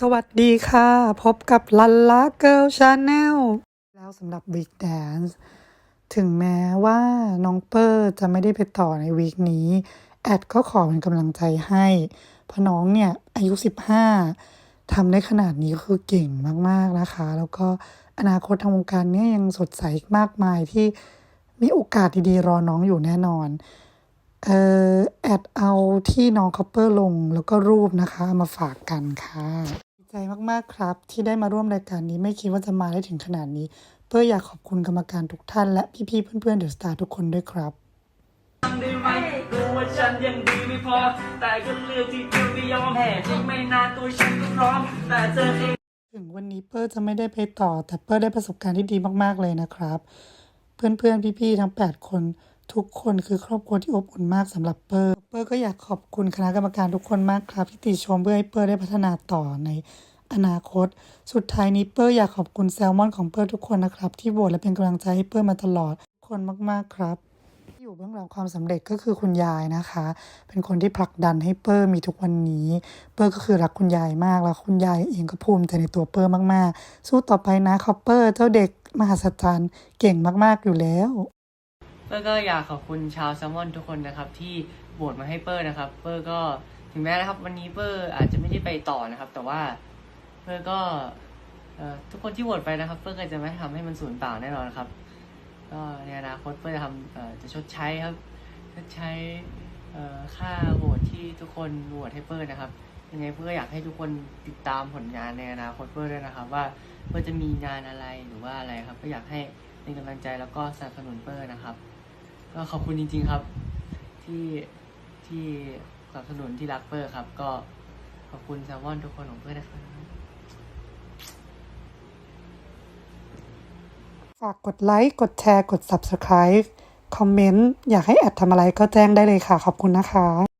สวัสดีค่ะ พบกับลันล a เกิลชาแนลแล้วสำหรับ Big Dance ถึงแม้ว่าน้องเปอร์จะไม่ได้ไปต่อในวีคนี้ แอดก็ขอเป็นกำลังใจให้ เพราะน้องเนี่ย อายุ 15ทำได้ขนาดนี้คือเก่งมากๆนะคะ แล้วก็อนาคตทางวงการเนี่ยยังสดใสมากมายที่มีโอกาสดีๆ รอน้องอยู่แน่นอน เอ่อแอดเอาที่น้องคอปเปอร์ลงแล้วก็รูปนะคะมาฝากกันค่ะดีใจมากๆครับ ที่ได้มาร่วมรายการนี้ไม่คิดว่าจะมาได้ถึงขนาดนี้ เพื่ออยากขอบคุณกรรมการทุกท่านและพี่ๆเพื่อนๆเดอะสตาร์ทุกคนด้วยครับ ทำได้ไหมรู้ว่าฉันยังดีไม่พอ แต่ก็เลือกที่จะไม่ยอมแพ้ที่ไม่นานตัวฉันก็พร้อม แต่เธอเอง ถึงวันนี้เปอร์จะไม่ได้ไปต่อ แต่เปอร์ได้ประสบการณ์ที่ดีมากๆเลยนะครับ เพื่อนๆ พี่ๆ ทั้ง 8 คน ทุกคนคือครอบครัวที่อบอุ่นมากสำหรับเปอร์ เปอร์ก็อยากขอบคุณคณะกรรมการทุกคนมากครับที่ติชมเพื่อให้เปอร์ได้พัฒนาต่อในอนาคต สุดท้ายนี้เปอร์อยากขอบคุณแซลมอนของเปอร์ทุกคนนะครับ ที่โหวตและเป็นกำลังใจให้เปอร์มาตลอดคนมากๆครับที่อยู่เบื้องหลังความสำเร็จก็คือคุณยายนะคะ เป็นคนที่ผลักดันให้เปอร์มีทุกวันนี้ เปอร์ก็คือรักคุณยายมากแล้วคุณยายเองก็ภูมิใจในตัวเปอร์มากๆ สู้ต่อไปนะคอปเปอร์เจ้าเด็กมหัศจรรย์เก่งมากๆอยู่แล้ว เปอร์ก็อยากขอบคุณชาวแซลมอนทุกคนนะครับ ที่โหวตมาให้เปอร์นะครับ เปอร์ก็ถึงแม้นะครับ วันนี้เปอร์อาจจะไม่ได้ไปต่อนะครับ แต่ว่าเปอร์ก็ทุกคนที่โหวตไปนะครับ เปอร์ก็จะไม่ทำให้มันสูญเปล่าแน่นอนครับ ก็ในอนาคตเปอร์จะทำจะชดใช้ครับชดใช้ค่าโหวตที่ทุกคนโหวตให้เปอร์นะครับยังไงเพื่ออยากให้ทุกคนติดตามผลงานในอนาคตเพื่อด้วยนะครับ ว่าเพื่อจะมีงานอะไรหรือว่าอะไรครับ ก็อยากให้เป็นกำลังใจแล้วก็สนับสนุนเปอร์นะครับ ก็ขอบคุณจริง ๆครับ ที่ที่สนับสนุนที่รักเปอร์ครับ ก็ขอบคุณแซลมอนทุกคนของเปอนนะครับฝากกดไลค์กดแชร์กด Subscribe คอมเมนต์ อยากให้แอดทำอะไรก็แจ้งได้เลยค่ะ ขอบคุณนะคะ